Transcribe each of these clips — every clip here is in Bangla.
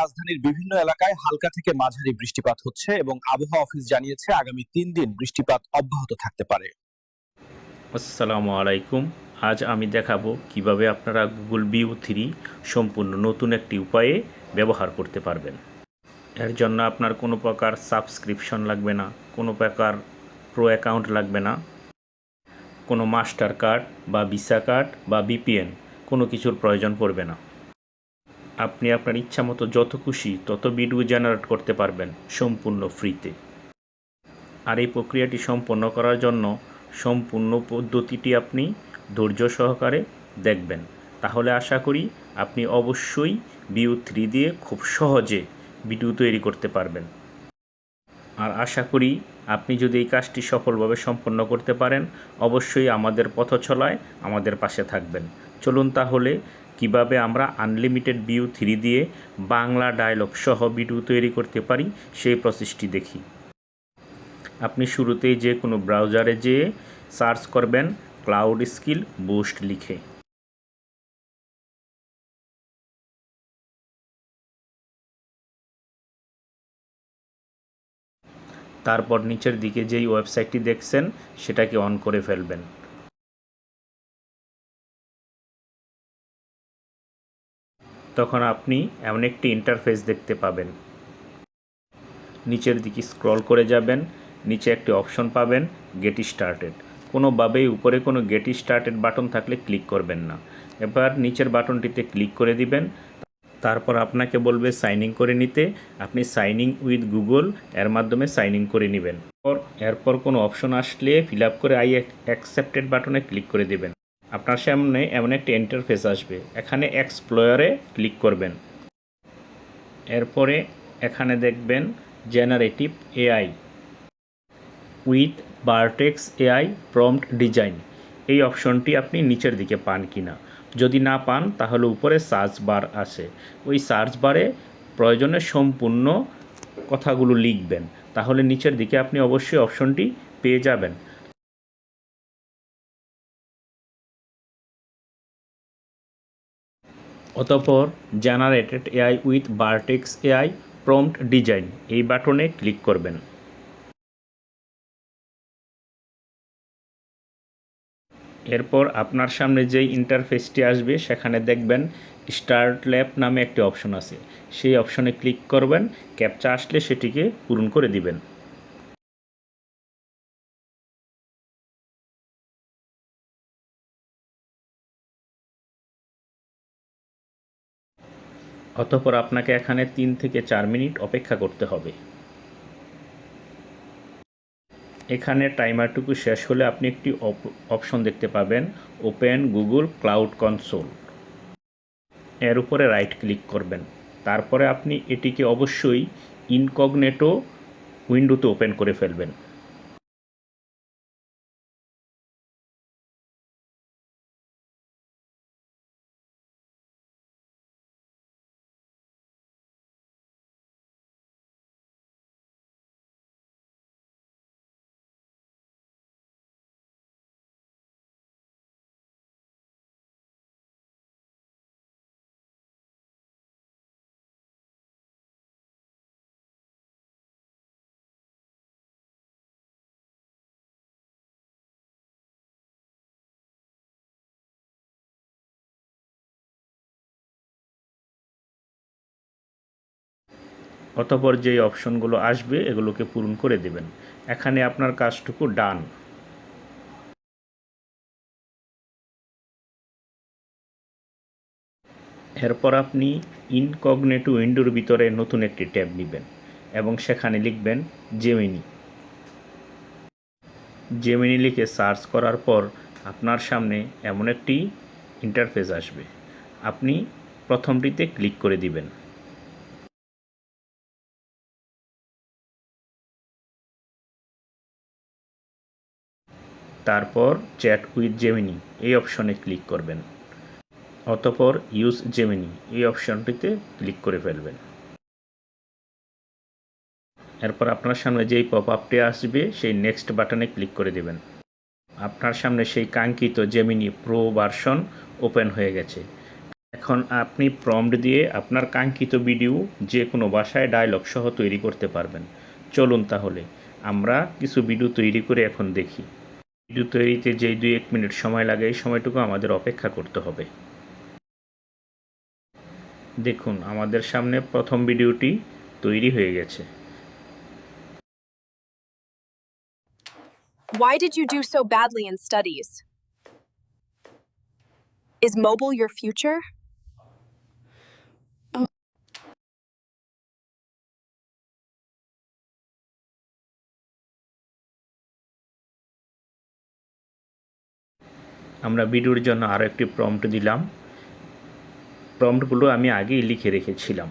রাজধানীর বিভিন্ন এলাকায় হালকা থেকে মাঝারি বৃষ্টিপাত হচ্ছে এবং আবহাওয়া অফিস জানিয়েছে আগামী তিন দিন বৃষ্টিপাত অব্যাহত থাকতে পারে। আসসালামু আলাইকুম। আজ আমি দেখাবো কীভাবে আপনারা গুগল ভিউ থ্রি সম্পূর্ণ নতুন একটি উপায়ে ব্যবহার করতে পারবেন। এর জন্য আপনার কোনো প্রকার সাবস্ক্রিপশন লাগবে না, কোনো প্রকার প্রো অ্যাকাউন্ট লাগবে না, কোনো মাস্টার কার্ড বা ভিসা কার্ড বা বিপিএন কোনো কিছুর প্রয়োজন পড়বে না। আপনি আপনার ইচ্ছা মতো যত খুশি তত ভিডিও জেনারেট করতে পারবেন সম্পূর্ণ ফ্রিতে। আর এই প্রক্রিয়াটি সম্পন্ন করার জন্য সম্পূর্ণ পদ্ধতিটি আপনি ধৈর্য সহকারে দেখবেন। তাহলে আশা করি আপনি অবশ্যই ভিউ থ্রি দিয়ে খুব সহজে ভিডিও তৈরি করতে পারবেন। আর আশা করি আপনি যদি এই কাজটি সফলভাবে সম্পন্ন করতে পারেন, অবশ্যই আমাদের পথ চলায় আমাদের পাশে থাকবেন। চলুন তাহলে কীভাবে আমরা আনলিমিটেড ভিউ থ্রি দিয়ে বাংলা ডায়লগ সহ ভিডিও তৈরি করতে পারি, সেই প্রসেসটি দেখি। আপনি শুরুতেই যে কোনো ব্রাউজারে যেয়ে সার্চ করবেন ক্লাউড স্কিল বুস্ট লিখে। তারপর নিচের দিকে যেই ওয়েবসাইটটি দেখছেন, সেটাকে অন করে ফেলবেন। তখন আপনি এমন একটি ইন্টারফেস দেখতে পাবেন। নিচের দিকে স্ক্রল করে যাবেন, নিচে একটি অপশন পাবেন গেট স্টার্টেড কোনোভাবেই উপরে কোনো গেট স্টার্টেড বাটন থাকলে ক্লিক করবেন না। এবার নিচের বাটনটিতে ক্লিক করে দিবেন। তারপর আপনাকে বলবে সাইন ইন করে নিতে। আপনি সাইনিং উইথ গুগল এর মাধ্যমে সাইন ইন করে নেবেন। পর এরপর কোনো অপশন আসলে ফিল আপ করে আই অ্যাকসেপ্টেড বাটনে ক্লিক করে দেবেন। আপনার সামনে এমন একটি ইন্টারফেস আসবে। এখানে এক্সপ্লোয়ারে ক্লিক করবেন। এরপরে এখানে দেখবেন generative AI with Vertex AI prompt design এই অপশনটি আপনি নিচের দিকে পান কিনা। যদি না পান, তাহলে উপরে সার্চ বার আছে। ওই সার্চ বারে প্রয়োজনে সম্পূর্ণ কথাগুলো লিখবেন। তাহলে নিচের দিকে আপনি অবশ্যই অপশনটি পেয়ে যাবেন। অতপর generated AI with Vertex AI prompt design এই বাটনে ক্লিক করবেন। এরপর আপনার সামনে যেই ইন্টারফেসটি আসবে, সেখানে দেখবেন স্টার্ট ল্যাব নামে একটি অপশন আছে। সেই অপশনে ক্লিক করবেন ক্যাপচা আসলে সেটিকে পূরণ করে দিবেন। অতঃপর আপনাকে এখানে তিন থেকে চার মিনিট অপেক্ষা করতে হবে। এখানে টাইমারটুকু শেষ হলে আপনি একটি অপশন দেখতে পাবেন, ওপেন গুগল ক্লাউড কনসোল। এর উপরে রাইট ক্লিক করবেন। তারপরে আপনি এটিকে অবশ্যই ইনকগনেটো উইন্ডোতে ওপেন করে ফেলবেন। অতপর যেই অপশনগুলো আসবে, এগুলোকে পূরণ করে দেবেন। এখানে আপনার কাজটুকু ডান। এরপর আপনি ইনকগনেটো উইন্ডোর ভিতরে নতুন একটি ট্যাব নেবেন এবং সেখানে লিখবেন জেমিনি। জেমিনি লিখে সার্চ করার পর আপনার সামনে এমন একটি ইন্টারফেস আসবে। আপনি প্রথমটিতে ক্লিক করে দিবেন। তারপর চ্যাট উইথ জেমিনি এই অপশনে ক্লিক করবেন। অতপর ইউজ জেমিনি এই অপশনটিতে ক্লিক করে ফেলবেন। এরপর আপনার সামনে যেই পপ আপটি আসবে, সেই নেক্সট বাটনে ক্লিক করে দেবেন। আপনার সামনে সেই কাঙ্ক্ষিত জেমিনি প্রো ভার্সন ওপেন হয়ে গেছে। এখন আপনি প্রম্পট দিয়ে আপনার কাঙ্ক্ষিত ভিডিও যে কোনো ভাষায় ডায়লগ সহ তৈরি করতে পারবেন। চলুন তাহলে, আমরা কিছু ভিডিও তৈরি করে এখন দেখি। ভিডিও তৈরিতে যেই দুই এক মিনিট সময় লাগে, এই সময়টুকু আমাদের অপেক্ষা করতে হবে দেখুন, আমাদের সামনে প্রথম ভিডিওটি তৈরি হয়ে গেছে Why did you do so badly in studies? Is mobile your future? আমরা ভিডিওর জন্য আরও একটি প্রম্পট দিলাম প্রম্পটগুলো আমি আগেই লিখে রেখেছিলাম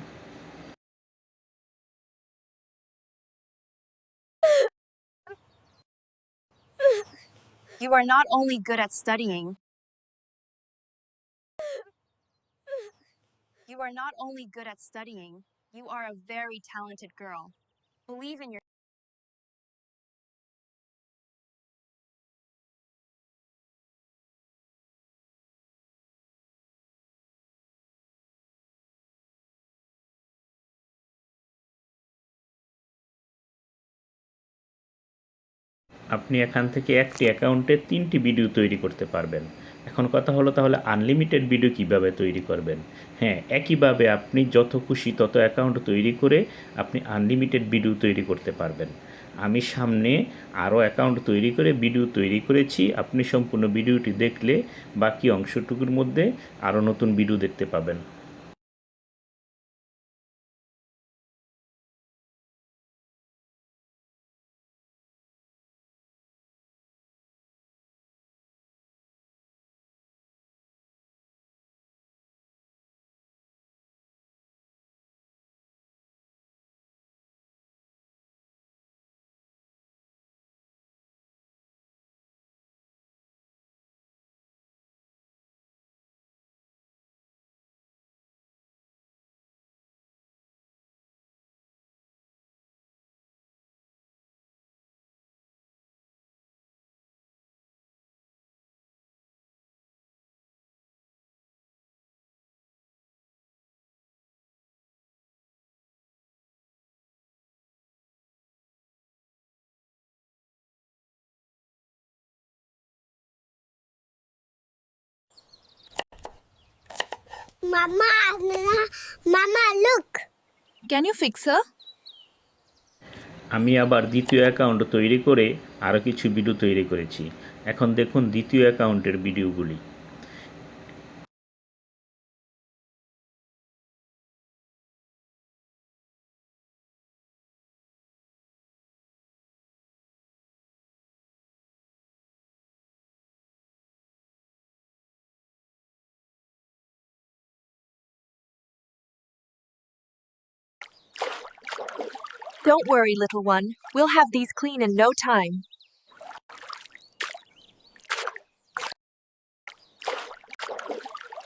You are not only good at studying. You are not only good at studying, you are a very talented girl. Believe in your আপনি এখান থেকে একটি অ্যাকাউন্টে তিনটি ভিডিও তৈরি করতে পারবেন। এখন কথা হলো তাহলে আনলিমিটেড ভিডিও কীভাবে তৈরি করবেন? হ্যাঁ একইভাবে আপনি যত খুশি তত অ্যাকাউন্ট তৈরি করে আপনি আনলিমিটেড ভিডিও তৈরি করতে পারবেন। আমি সামনে আরও অ্যাকাউন্ট তৈরি করে ভিডিও তৈরি করেছি। আপনি সম্পূর্ণ ভিডিওটি দেখলে বাকি অংশটুকুর মধ্যে আরও নতুন ভিডিও দেখতে পাবেন। Mama, Mama, look. Can you fix her? আমি আবার দ্বিতীয় অ্যাকাউন্ট তৈরি করে আরও কিছু ভিডিও তৈরি করেছি এখন দেখুন দ্বিতীয় অ্যাকাউন্টের ভিডিওগুলি Don't worry, little one. We'll have these clean in no time.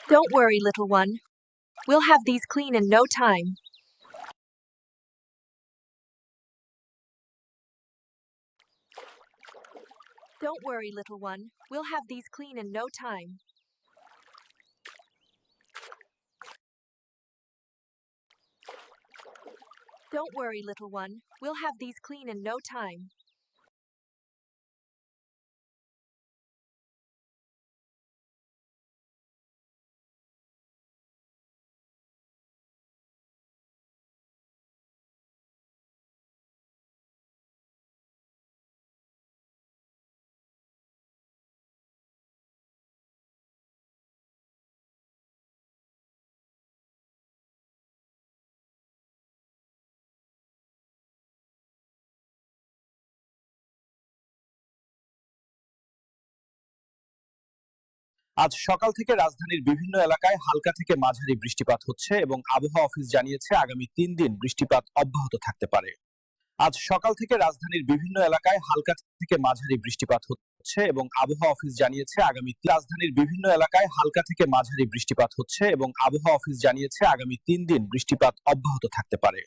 Don't worry, little one. We'll have these clean in no time. Don't worry, little one. We'll have these clean in no time. Don't worry, little one. We'll have these clean in no time. আজ সকাল থেকে রাজধানীর বিভিন্ন এলাকায় হালকা থেকে মাঝারি বৃষ্টিপাত হচ্ছে এবং আবহাওয়া অফিস জানিয়েছে আগামী তিন দিন বৃষ্টিপাত অব্যাহত থাকতে পারে। আজ সকাল থেকে রাজধানীর বিভিন্ন এলাকায় হালকা থেকে মাঝারি বৃষ্টিপাত হচ্ছে এবং আবহাওয়া অফিস জানিয়েছে আগামী রাজধানীর বিভিন্ন এলাকায় হালকা থেকে মাঝারি বৃষ্টিপাত হচ্ছে এবং আবহাওয়া অফিস জানিয়েছে আগামী তিন দিন বৃষ্টিপাত অব্যাহত থাকতে পারে।